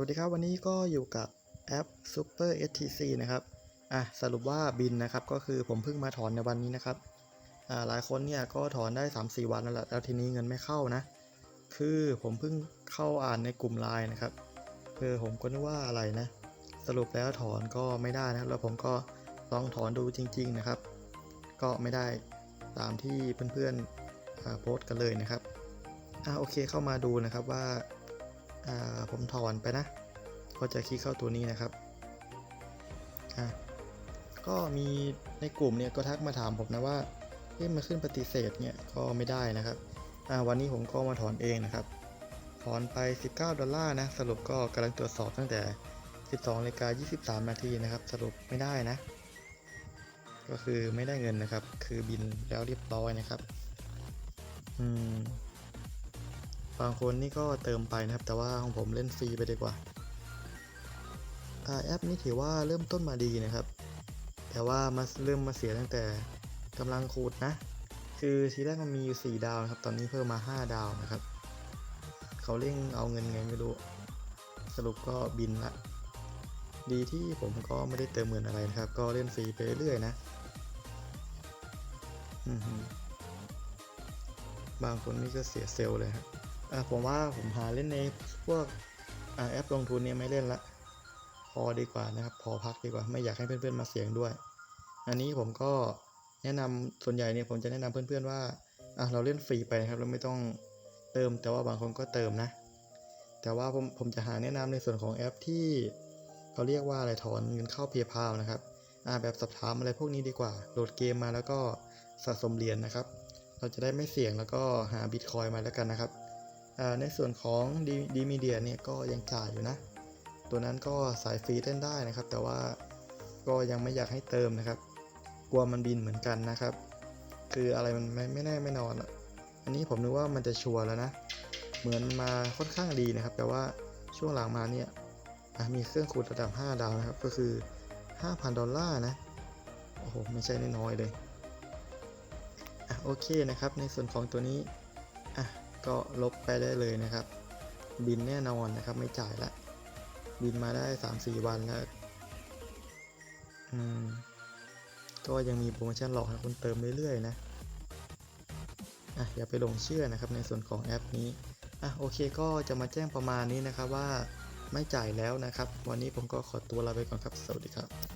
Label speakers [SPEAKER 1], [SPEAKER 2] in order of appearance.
[SPEAKER 1] วัสดีครับวันนี้ก็อยู่กับแอป Super STC นะครับอะสรุปว่าบินนะครับก็คือผมเพิ่งมาถอนในวันนี้นะครับอ่าหลายคนเนี่ยก็ถอนได้ 3-4 วันแล้วแหละแล้วทีนี้เงินไม่เข้านะ คือผมเพิ่งเข้าอ่านในกลุ่มไลน์นะครับคือผมก็นึกว่าอะไรนะ สรุปแล้วถอนก็ไม่ได้นะแล้วผมก็ลองถอนดูจริง ๆนะครับ ก็ไม่ได้ตามที่เพื่อนๆอ่าโพสต์กันเลยนะครับอ่าโอเคเข้ามาดูนะครับว่า ผมถอนไปนะ ก็จะคลิกเข้าตัวนี้นะครับอะก็มีในกลุ่มเนี่ยก็ทักมาถามผมนะว่าเอ๊ะมาขึ้นปฏิเสธเนี่ยก็ไม่ได้นะครับอ่าวันนี้ผมก็มาถอนเองนะครับ ถอนไป 19 ดอลลาร์นะ สรุปก็กำลังตรวจสอบตั้งแต่ 12นาฬิกา23 นาทีนะครับ สรุปไม่ได้นะ ก็คือไม่ได้เงินนะครับ คือบินแล้วเรียบร้อยนะครับ อืม บางคนนี่ก็เติมไปนะครับ แต่ว่าของผมเล่นฟรีไปดีกว่าอาแอปนี้ถือว่าเริ่มต้นมาดีนะครับ แต่ว่ามาเริ่มมาเสียตั้งแต่กำลังขูดนะ คือทีแรกมันมีอยู่ 4 ดาวนะครับ ตอนนี้เพิ่มมา 5 ดาวนะครับ เขาเร่งเอาเงินไงไม่รู้ สรุปก็บินละ ดีที่ผมก็ไม่ได้เติมเงินอะไรนะครับ ก็เล่นฟรีไปเรื่อยๆนะบางคนนี่ก็เสียเซลล์เลยครับ ผมว่าผมหาเล่นในพวกอแอปลงทุนเนี่ยไม่เล่นละ พอดีกว่านะครับ พอพักดีกว่า ไม่อยากให้เพื่อนๆมาเสี่ยงด้วย อันนี้ผมก็แนะนำส่วนใหญ่เนี่ยผมจะแนะนำเพื่อนๆว่าอะเราเล่นฟรีไปนะครับ เราไม่ต้องเติม แต่ว่าบางคนก็เติมนะ แต่ว่าผมผมจะหาแนะนำในส่วนของแอปที่เขาเรียกว่าอะไรถอนเงินเข้าเพย์พานะครับอ่าแบบสอบถามอะไรพวกนี้ดีกว่า โหลดเกมมาแล้วก็สะสมเหรียญนะครับ เราจะได้ไม่เสี่ยงแล้วก็หาบิตคอยมาแล้วกันนะครับ ในส่วนของดีดีมีเดียเนี่ยก็ยังจ่ายอยู่นะ ตัวนั้นก็สายฟรีเล่นได้นะครับ แต่ว่าก็ยังไม่อยากให้เติมนะครับ กลัวมันบินเหมือนกันนะครับ คืออะไรมันไม่ไม่แน่ไม่นอนอันนี้ผมนึกว่ามันจะชัวร์แล้วนะ เหมือนมาค่อนข้างดีนะครับ แต่ว่าช่วงหลังมาเนี่ยมีเครื่องขูดระดับ 5 ดาวนะครับ ก็คือ 5,000 ดอลลาร์นะ โอ้โห ไม่ใช่น้อยเลย อะ โอเคนะครับ ในส่วนของตัวนี้ อะ ก็ลบไปได้เลยนะครับ บินแน่นอนนะครับ ไม่จ่ายละ บินมาได้ 3-4 วันแล้วอืมก็ยังมีโปรโมชั่นหลอกให้คุณเติมเรื่อยๆนะอะอย่าไปหลงเชื่อนะครับในส่วนของแอปนี้อะโอเคก็จะมาแจ้งประมาณนี้นะครับว่าไม่จ่ายแล้วนะครับ วันนี้ผมก็ขอตัวลาไปก่อนครับ สวัสดีครับ